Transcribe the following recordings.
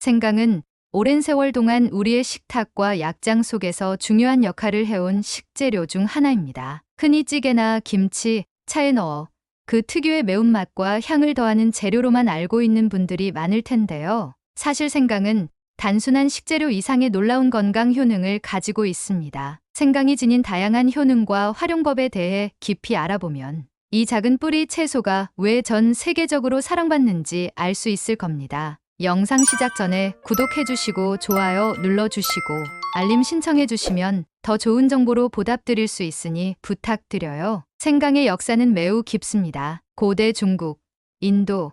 생강은 오랜 세월 동안 우리의 식탁과 약장 속에서 중요한 역할을 해온 식재료 중 하나입니다. 흔히 찌개나 김치, 차에 넣어 그 특유의 매운맛과 향을 더하는 재료로만 알고 있는 분들이 많을 텐데요. 사실 생강은 단순한 식재료 이상의 놀라운 건강 효능을 가지고 있습니다. 생강이 지닌 다양한 효능과 활용법에 대해 깊이 알아보면 이 작은 뿌리 채소가 왜 전 세계적으로 사랑받는지 알 수 있을 겁니다. 영상 시작 전에 구독해주시고 좋아요 눌러주시고 알림 신청해주시면 더 좋은 정보로 보답드릴 수 있으니 부탁드려요. 생강의 역사는 매우 깊습니다. 고대 중국, 인도,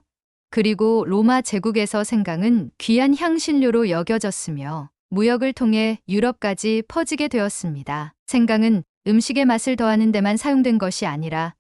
그리고 로마 제국에서 생강은 귀한 향신료로 여겨졌으며 무역을 통해 유럽까지 퍼지게 되었습니다. 생강은 음식의 맛을 더하는 데만 사용된 것이 아니라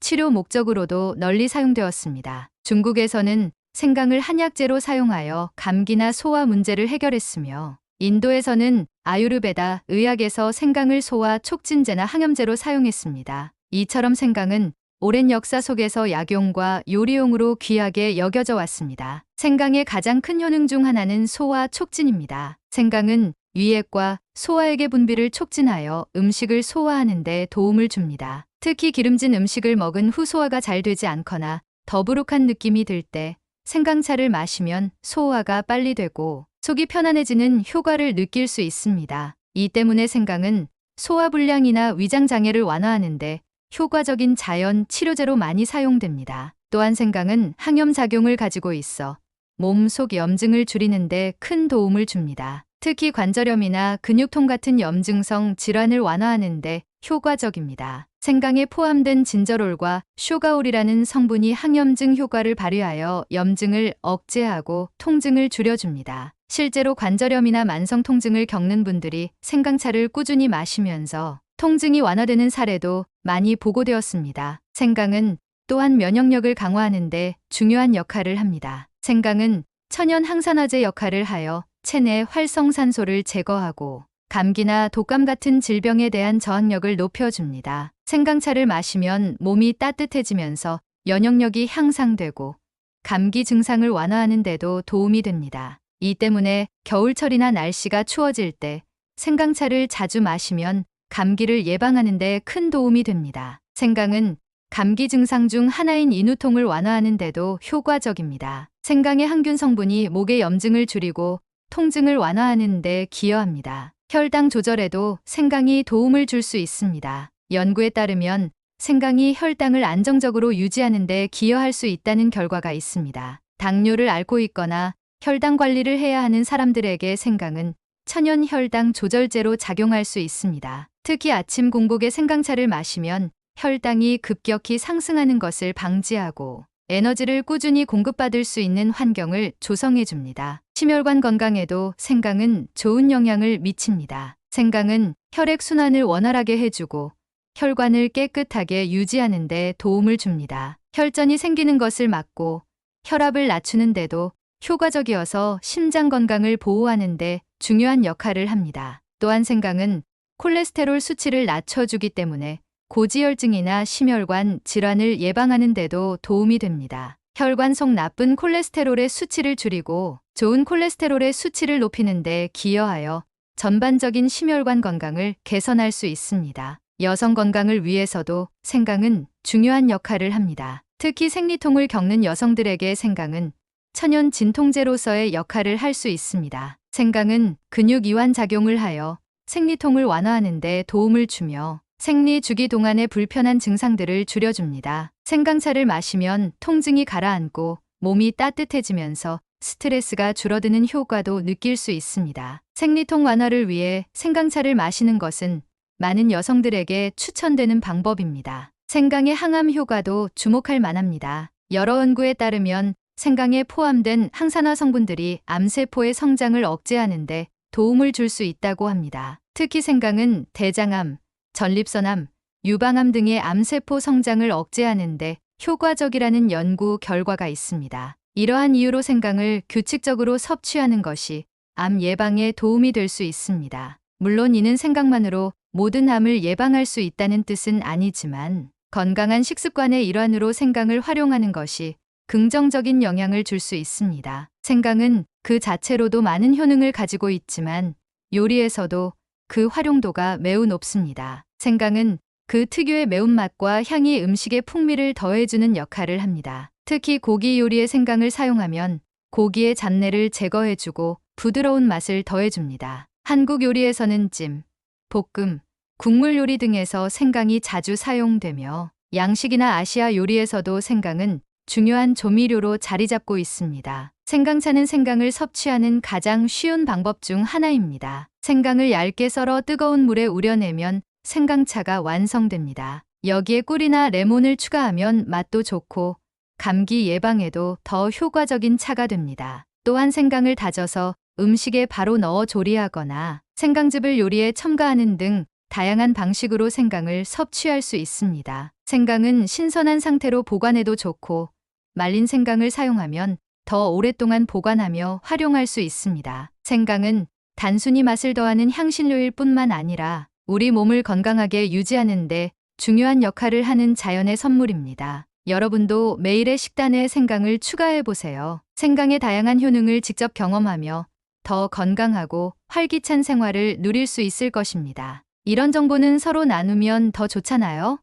치료 목적으로도 널리 사용되었습니다. 중국에서는 생강을 한약재로 사용하여 감기나 소화 문제를 해결했으며 인도에서는 아유르베다 의학에서 생강을 소화 촉진제나 항염제로 사용했습니다. 이처럼 생강은 오랜 역사 속에서 약용과 요리용으로 귀하게 여겨져 왔습니다. 생강의 가장 큰 효능 중 하나는 소화 촉진입니다. 생강은 위액과 소화액의 분비를 촉진하여 음식을 소화하는 데 도움을 줍니다. 특히 기름진 음식을 먹은 후 소화가 잘 되지 않거나 더부룩한 느낌이 들 때 생강차를 마시면 소화가 빨리 되고 속이 편안해지는 효과를 느낄 수 있습니다. 이 때문에 생강은 소화불량이나 위장장애를 완화하는데 효과적인 자연 치료제로 많이 사용됩니다. 또한 생강은 항염작용을 가지고 있어 몸 속 염증을 줄이는데 큰 도움을 줍니다. 특히 관절염이나 근육통 같은 염증성 질환을 완화하는데 효과적입니다. 생강에 포함된 진저롤과 쇼가올이라는 성분이 항염증 효과를 발휘하여 염증을 억제하고 통증을 줄여줍니다. 실제로 관절염이나 만성 통증을 겪는 분들이 생강차를 꾸준히 마시면서 통증이 완화되는 사례도 많이 보고되었습니다. 생강은 또한 면역력을 강화하는 데 중요한 역할을 합니다. 생강은 천연 항산화제 역할을 하여 체내 활성산소를 제거하고 감기나 독감 같은 질병에 대한 저항력을 높여줍니다. 생강차를 마시면 몸이 따뜻해지면서 면역력이 향상되고 감기 증상을 완화하는 데도 도움이 됩니다. 이 때문에 겨울철이나 날씨가 추워질 때 생강차를 자주 마시면 감기를 예방하는 데 큰 도움이 됩니다. 생강은 감기 증상 중 하나인 인후통을 완화하는 데도 효과적입니다. 생강의 항균 성분이 목의 염증을 줄이고 통증을 완화하는 데 기여합니다. 혈당 조절에도 생강이 도움을 줄 수 있습니다. 연구에 따르면 생강이 혈당을 안정적으로 유지하는 데 기여할 수 있다는 결과가 있습니다. 당뇨를 앓고 있거나 혈당 관리를 해야 하는 사람들에게 생강은 천연 혈당 조절제로 작용할 수 있습니다. 특히 아침 공복에 생강차를 마시면 혈당이 급격히 상승하는 것을 방지하고 에너지를 꾸준히 공급받을 수 있는 환경을 조성해 줍니다. 심혈관 건강에도 생강은 좋은 영향을 미칩니다. 생강은 혈액 순환을 원활하게 해주고 혈관을 깨끗하게 유지하는 데 도움을 줍니다. 혈전이 생기는 것을 막고 혈압을 낮추는 데도 효과적이어서 심장 건강을 보호하는 데 중요한 역할을 합니다. 또한 생강은 콜레스테롤 수치를 낮춰주기 때문에 고지혈증이나 심혈관 질환을 예방하는 데도 도움이 됩니다. 혈관 속 나쁜 콜레스테롤의 수치를 줄이고 좋은 콜레스테롤의 수치를 높이는 데 기여하여 전반적인 심혈관 건강을 개선할 수 있습니다. 여성 건강을 위해서도 생강은 중요한 역할을 합니다. 특히 생리통을 겪는 여성들에게 생강은 천연 진통제로서의 역할을 할 수 있습니다. 생강은 근육 이완 작용을 하여 생리통을 완화하는 데 도움을 주며 생리 주기 동안의 불편한 증상들을 줄여줍니다. 생강차를 마시면 통증이 가라앉고 몸이 따뜻해지면서 스트레스가 줄어드는 효과도 느낄 수 있습니다. 생리통 완화를 위해 생강차를 마시는 것은 많은 여성들에게 추천되는 방법입니다. 생강의 항암 효과도 주목할 만합니다. 여러 연구에 따르면 생강에 포함된 항산화 성분들이 암세포의 성장을 억제하는데 도움을 줄 수 있다고 합니다. 특히 생강은 대장암, 전립선암, 유방암 등의 암세포 성장을 억제하는데 효과적이라는 연구 결과가 있습니다. 이러한 이유로 생강을 규칙적으로 섭취하는 것이 암 예방에 도움이 될 수 있습니다. 물론 이는 생각만으로 모든 암을 예방할 수 있다는 뜻은 아니지만 건강한 식습관의 일환으로 생강을 활용하는 것이 긍정적인 영향을 줄 수 있습니다. 생강은 그 자체로도 많은 효능을 가지고 있지만 요리에서도 그 활용도가 매우 높습니다. 생강은 그 특유의 매운맛과 향이 음식의 풍미를 더해주는 역할을 합니다. 특히 고기 요리에 생강을 사용하면 고기의 잡내를 제거해주고 부드러운 맛을 더해줍니다. 한국 요리에서는 찜, 볶음, 국물 요리 등에서 생강이 자주 사용되며 양식이나 아시아 요리에서도 생강은 중요한 조미료로 자리 잡고 있습니다. 생강차는 생강을 섭취하는 가장 쉬운 방법 중 하나입니다. 생강을 얇게 썰어 뜨거운 물에 우려내면 생강차가 완성됩니다. 여기에 꿀이나 레몬을 추가하면 맛도 좋고 감기 예방에도 더 효과적인 차가 됩니다. 또한 생강을 다져서 음식에 바로 넣어 조리하거나 생강즙을 요리에 첨가하는 등 다양한 방식으로 생강을 섭취할 수 있습니다. 생강은 신선한 상태로 보관해도 좋고 말린 생강을 사용하면 더 오랫동안 보관하며 활용할 수 있습니다. 생강은 단순히 맛을 더하는 향신료일 뿐만 아니라 우리 몸을 건강하게 유지하는 데 중요한 역할을 하는 자연의 선물입니다. 여러분도 매일의 식단에 생강을 추가해 보세요. 생강의 다양한 효능을 직접 경험하며 더 건강하고 활기찬 생활을 누릴 수 있을 것입니다. 이런 정보는 서로 나누면 더 좋잖아요?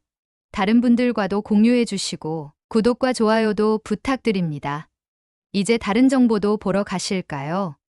다른 분들과도 공유해 주시고 구독과 좋아요도 부탁드립니다. 이제 다른 정보도 보러 가실까요?